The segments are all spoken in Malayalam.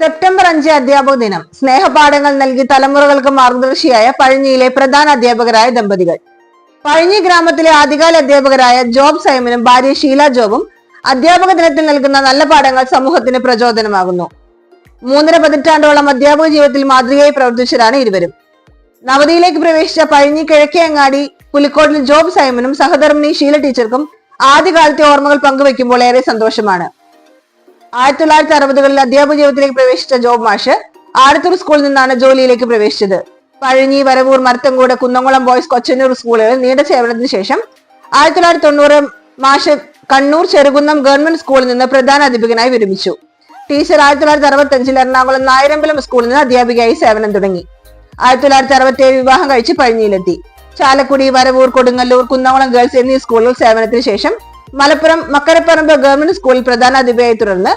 സെപ്റ്റംബർ അഞ്ച് അധ്യാപക ദിനം. സ്നേഹപാഠങ്ങൾ നൽകി തലമുറകൾക്ക് മാർഗദർശിയായ പഴഞ്ഞിയിലെ പ്രധാന അധ്യാപകരായ ദമ്പതികൾ. പഴഞ്ഞി ഗ്രാമത്തിലെ ആദ്യകാല അധ്യാപകരായ ജോബ് സൈമനും ഭാര്യ ഷീല ജോബും അധ്യാപക ദിനത്തിൽ നൽകുന്ന നല്ല പാഠങ്ങൾ സമൂഹത്തിന് പ്രചോദനമാകുന്നു. മൂന്നര പതിറ്റാണ്ടോളം അധ്യാപക ജീവിതത്തിൽ മാതൃകയായി പ്രവർത്തിച്ചവരാണ് ഇരുവരും. നവതിയിലേക്ക് പ്രവേശിച്ച പഴഞ്ഞി കിഴക്കേ അങ്ങാടി പുലിക്കോട്ടിൽ ജോബ് സൈമനും സഹധർമ്മിണി ഷീല ടീച്ചർക്കും ആദ്യകാലത്തെ ഓർമ്മകൾ പങ്കുവെക്കുമ്പോൾ ഏറെ സന്തോഷമാണ്. ആയിരത്തി തൊള്ളായിരത്തി അറുപതുകളിൽ അധ്യാപക ജീവിതത്തിലേക്ക് പ്രവേശിച്ച ജോബ് മാഷ് ആലത്തൂർ സ്കൂളിൽ നിന്നാണ് ജോലിയിലേക്ക് പ്രവേശിച്ചത്. പഴഞ്ഞി വരവൂർ മരത്തങ്കോട് കുന്നംകുളം ബോയ്സ് കൊച്ചന്നൂർ സ്കൂളുകളിൽ നീണ്ട സേവനത്തിന് ശേഷം ആയിരത്തി തൊള്ളായിരത്തി തൊണ്ണൂറ് മാഷ് കണ്ണൂർ ചെറുകുന്നം ഗവൺമെന്റ് സ്കൂളിൽ നിന്ന് പ്രധാന അധ്യാപകനായി വിരമിച്ചു. ടീച്ചർ ആയിരത്തി തൊള്ളായിരത്തി അറുപത്തി അഞ്ചിൽ എറണാകുളം നായരമ്പലം സ്കൂളിൽ നിന്ന് അധ്യാപികയായി സേവനം തുടങ്ങി. ആയിരത്തി തൊള്ളായിരത്തി അറുപത്തി ഏഴ് വിവാഹം കഴിച്ച് പഴഞ്ഞിയിലെത്തി. ചാലക്കുടി വരവൂർ കൊടുങ്ങല്ലൂർ കുന്നംകുളം ഗേൾസ് എന്നീ സ്കൂളുകൾ സേവനത്തിന് ശേഷം മലപ്പുറം മക്കരപ്പറമ്പ് ഗവൺമെന്റ് സ്കൂളിൽ പ്രധാന അധ്യാപികയായി തുടർന്ന്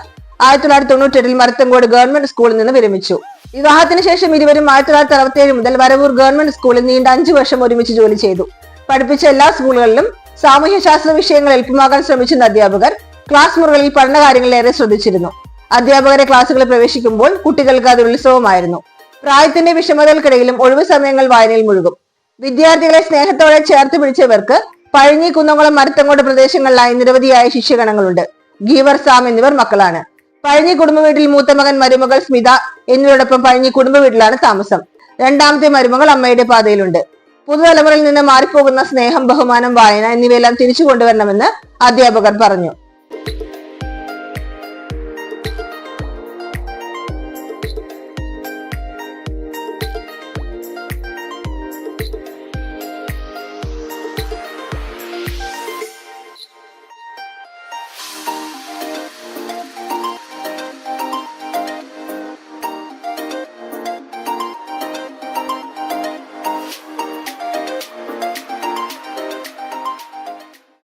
ആയിരത്തി തൊള്ളായിരത്തി തൊണ്ണൂറ്റി എട്ടിൽ മരത്തങ്കോട് ഗവൺമെന്റ് സ്കൂളിൽ നിന്ന് വിരമിച്ചു. വിവാഹത്തിന് ശേഷം ഇരുവരും ആയിരത്തി തൊള്ളായിരത്തി അറുപത്തി ഏഴ് മുതൽ വരവൂർ ഗവൺമെന്റ് സ്കൂളിൽ നീണ്ട അഞ്ചു വർഷം ഒരുമിച്ച് ജോലി ചെയ്തു. പഠിപ്പിച്ച എല്ലാ സ്കൂളുകളിലും സാമൂഹ്യ ശാസ്ത്ര വിഷയങ്ങൾ എളുപ്പമാക്കാൻ ശ്രമിച്ചിരുന്ന അധ്യാപകർ ക്ലാസ് മുറികളിൽ പഠനകാര്യങ്ങളിൽ ഏറെ ശ്രദ്ധിച്ചിരുന്നു. അധ്യാപകരെ ക്ലാസ്സുകളിൽ പ്രവേശിക്കുമ്പോൾ കുട്ടികൾക്ക് അത് ഉത്സവമായിരുന്നു. പ്രായത്തിന്റെ വിഷമതകൾക്കിടയിലും ഒഴിവു സമയങ്ങൾ വായനയിൽ മുഴുകും. വിദ്യാർത്ഥികളെ സ്നേഹത്തോടെ ചേർത്ത് പിടിച്ചവർക്ക് പഴഞ്ഞി കുന്നംകുളം മരത്തങ്ങോട് പ്രദേശങ്ങളിലായി നിരവധിയായ ശിഷ്യഗണങ്ങളുണ്ട്. ഗീവർ സാം എന്നിവർ മക്കളാണ്. പഴഞ്ഞി കുടുംബ വീട്ടിൽ മൂത്ത മകൻ മരുമകൾ സ്മിത എന്നിവരോടൊപ്പം പഴഞ്ഞി കുടുംബ വീട്ടിലാണ് താമസം. രണ്ടാമത്തെ മരുമകൾ അമ്മയുടെ പാതയിലുണ്ട്. പുതുതലമുറയിൽ നിന്ന് മാറിപ്പോകുന്ന സ്നേഹം ബഹുമാനം വായന എന്നിവയെല്ലാം തിരിച്ചു കൊണ്ടുവരണമെന്ന് അധ്യാപകർ പറഞ്ഞു.